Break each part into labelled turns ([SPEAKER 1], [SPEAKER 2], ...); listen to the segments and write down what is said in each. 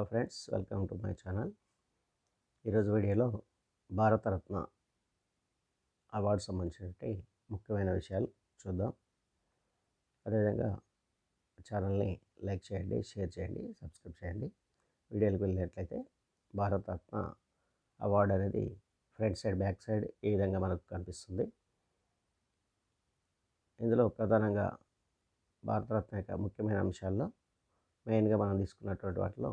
[SPEAKER 1] Hello friends welcome to my channel. ఈరోజు వీడియోలో Bharat Ratna award సంబంధించినటువంటి ముఖ్యమైన విషయాలు చూద్దాం. అదేవిధంగా ఛానల్ని లైక్ చేయండి షేర్ చేయండి సబ్స్క్రైబ్ చేయండి. వీడియోలకు వెళ్ళినట్లయితే భారతరత్న అవార్డు అనేది ఫ్రంట్ సైడ్ బ్యాక్ సైడ్ ఈ విధంగా మనకు కనిపిస్తుంది. ఇందులో ప్రధానంగా భారతరత్న యొక్క ముఖ్యమైన అంశాల్లో మెయిన్గా మనం తీసుకున్నటువంటి వాటిలో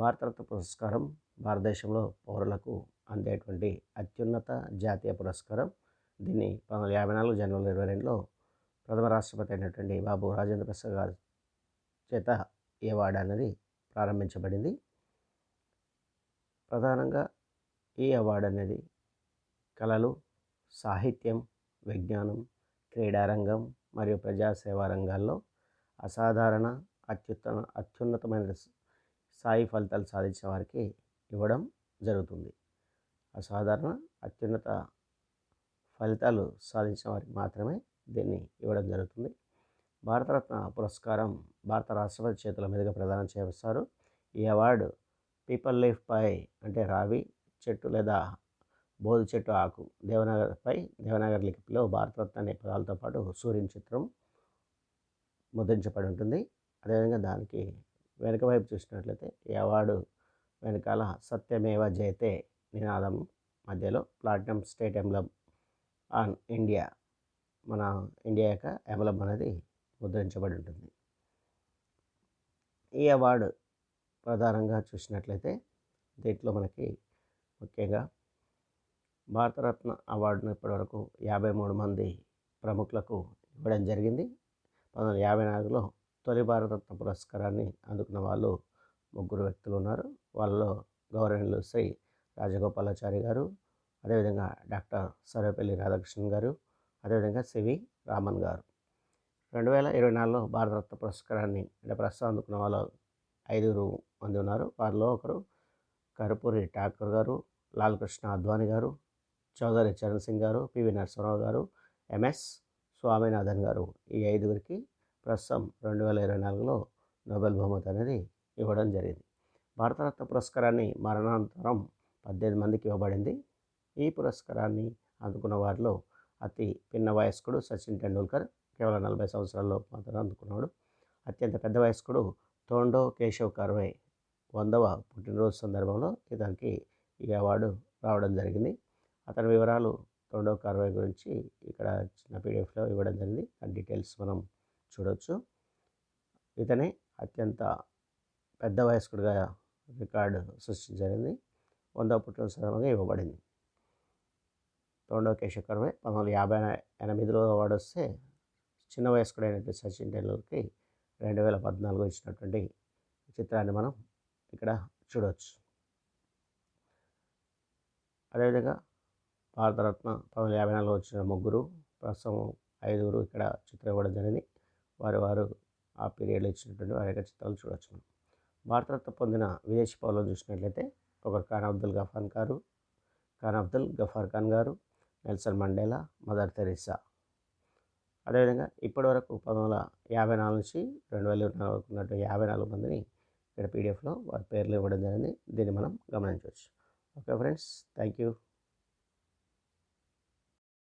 [SPEAKER 1] భారతరత్న పురస్కారం భారతదేశంలో పౌరులకు అందేటువంటి అత్యున్నత జాతీయ పురస్కారం. దీన్ని పంతొమ్మిది యాభై నాలుగు జనవరి ఇరవై రెండులో ప్రథమ రాష్ట్రపతి అయినటువంటి బాబు రాజేంద్ర ప్రసాద్ గారి చేత ఈ అవార్డు అనేది ప్రారంభించబడింది. ప్రధానంగా ఈ అవార్డు అనేది కళలు సాహిత్యం విజ్ఞానం క్రీడారంగం మరియు ప్రజాసేవా రంగాల్లో అసాధారణ అత్యుత్తమ అత్యున్నతమైన స్థాయి ఫలితాలు సాధించిన వారికి ఇవ్వడం జరుగుతుంది. అసాధారణ అత్యున్నత ఫలితాలు సాధించిన వారికి మాత్రమే దీన్ని ఇవ్వడం జరుగుతుంది. భారతరత్న పురస్కారం భారత రాష్ట్రపతి చేతుల మీదుగా ప్రదానం చేస్తారు ఈ అవార్డు పీపల్ లీఫ్ పై అంటే రావి చెట్టు లేదా బోధి చెట్టు ఆకు దేవనగర్పై దేవనగర్ లిఖిలో భారతరత్న అనే పదాలతో పాటు సూర్యుని చిత్రం ముద్రించబడి ఉంటుంది. అదేవిధంగా దానికి వెనుక వైపు చూసినట్లయితే ఈ అవార్డు వెనకాల సత్యమేవ జయతే నినాదం. మధ్యలో platinum state emblem on India. మన ఇండియా యొక్క ఎంబ్లం అనేది ముద్రించబడి ఉంటుంది. ఈ అవార్డు ప్రధానంగా చూసినట్లయితే దీంట్లో మనకి ముఖ్యంగా భారతరత్న అవార్డును ఇప్పటివరకు యాభై మూడు మంది ప్రముఖులకు ఇవ్వడం జరిగింది. పంతొమ్మిది వందల యాభై నాలుగులో తొలి భారతరత్న పురస్కారాన్ని అందుకున్న వాళ్ళు ముగ్గురు వ్యక్తులు ఉన్నారు. వాళ్ళలో గౌరవనీయులు శ్రీ రాజగోపాలాచారి గారు అదేవిధంగా డాక్టర్ సర్వేపల్లి రాధాకృష్ణన్ గారు అదేవిధంగా సివి రామన్ గారు. రెండు వేల ఇరవై నాలుగులో భారతరత్న పురస్కారాన్ని అంటే ప్రస్తుతం అందుకున్న వాళ్ళు ఐదుగురు మంది ఉన్నారు. వారిలో ఒకరు కరుపూరి ఠాకూర్ గారు లాల్ కృష్ణ అద్వాని గారు చౌదరి చరణ్ సింగ్ గారు పివి నరసింహరావు గారు ఎంఎస్ స్వామినాథన్ గారు. ఈ ఐదుగురికి ప్రస్తుతం రెండు వేల ఇరవై నాలుగులో నోబెల్ బహుమతి అనేది ఇవ్వడం జరిగింది. భారతరత్న పురస్కారాన్ని మరణానంతరం పద్దెనిమిది మందికి ఇవ్వబడింది. ఈ పురస్కారాన్ని అందుకున్న వారిలో అతి పిన్న వయస్కుడు సచిన్ టెండూల్కర్ కేవలం నలభై సంవత్సరాల్లో మాత్రమే అందుకున్నాడు. అత్యంత పెద్ద వయస్కుడు తోండో కేశవ్ కర్వే వందవ పుట్టినరోజు సందర్భంలో ఇతనికి ఈ అవార్డు రావడం జరిగింది. అతని వివరాలు తోండో కర్వే గురించి ఇక్కడ చిన్న పీడిఎఫ్లో ఇవ్వడం జరిగింది. ఆ డీటెయిల్స్ మనం చూడవచ్చు ఇతనే అత్యంత పెద్ద వయస్కుడిగా రికార్డు సృష్టించబడింది. వంద పుట్టిన సందర్భంగా ఇవ్వబడింది. తోండో కేశకర్మే పంతొమ్మిది వందల యాభై ఎనిమిదిలో అవార్డు వస్తే చిన్న వయస్కుడైనటువంటి సచిన్ టెండూల్కర్కి రెండు వేల పద్నాలుగు ఇచ్చినటువంటి చిత్రాన్ని మనం ఇక్కడ చూడవచ్చు అదేవిధంగా భారతరత్న పంతొమ్మిది యాభై నాలుగులో వచ్చిన ముగ్గురు ప్రస్తుతం ఐదుగురు ఇక్కడ చిత్రం ఇవ్వడం జరిగింది. వారి వారు ఆ పీరియడ్లో ఇచ్చినటువంటి వారి యొక్క చిత్రాలు చూడవచ్చు మనం భారతరత్న పొందిన విదేశీ పౌరులను చూసినట్లయితే ఒకరు ఖాన్ అబ్దుల్ గఫాన్ గారు ఖాన్ అబ్దుల్ గఫార్ ఖాన్ గారు నెల్సన్ మండేలా మదర్ తెరీసా. అదేవిధంగా ఇప్పటివరకు పంతొమ్మిది వందల యాభై నాలుగు నుంచి రెండు వేల ఇరవై నాలుగు ఉన్నట్టు యాభై నాలుగు మందిని ఇక్కడ పీడిఎఫ్లో వారి పేర్లు ఇవ్వడం జరిగింది. దీన్ని మనం గమనించవచ్చు. Okay friends thank you